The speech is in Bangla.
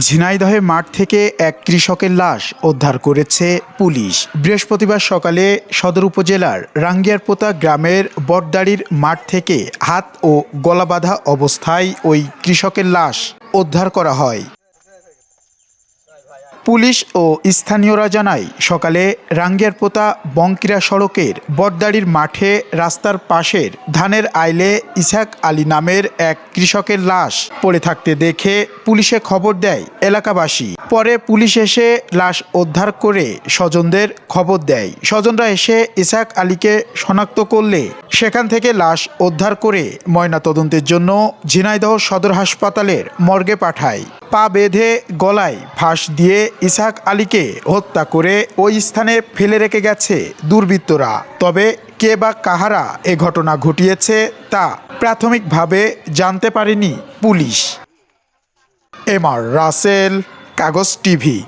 ঝিনাইদহে মাঠ থেকে এক কৃষকের লাশ উদ্ধার করেছে পুলিশ। বৃহস্পতিবার সকালে সদর উপজেলার রাঙ্গিয়ারপোতা গ্রামের বটদাড়ির মাঠ থেকে হাত ও গলাবাঁধা অবস্থায় ওই কৃষকের লাশ উদ্ধার করা হয়। পুলিশ ও স্থানীয়রা জানায়, সকালে রাঙ্গিয়ারপোতা বঙ্কিরা সড়কের বটদাড়ির মাঠে রাস্তার পাশের ধানের আইলে ইসাক আলী নামের এক কৃষকের লাশ পড়ে থাকতে দেখে পুলিশে খবর দেয় এলাকাবাসী। পরে পুলিশ এসে লাশ উদ্ধার করে স্বজনদের খবর দেয়। স্বজনরা এসে ইসাক আলীকে শনাক্ত করলে সেখান থেকে লাশ উদ্ধার করে ময়নাতদন্তের জন্য ঝিনাইদহ সদর হাসপাতালের মর্গে পাঠায়। পা বেঁধে গলায় ফাঁস দিয়ে ইসাক আলীকে হত্যা করে ওই স্থানে ফেলে রেখে গেছে দুর্বৃত্তরা। তবে কে বা কাহারা এ ঘটনা ঘটিয়েছে তা প্রাথমিকভাবে জানতে পারেনি পুলিশ। এম আর রাসেল, কাগজ টিভি।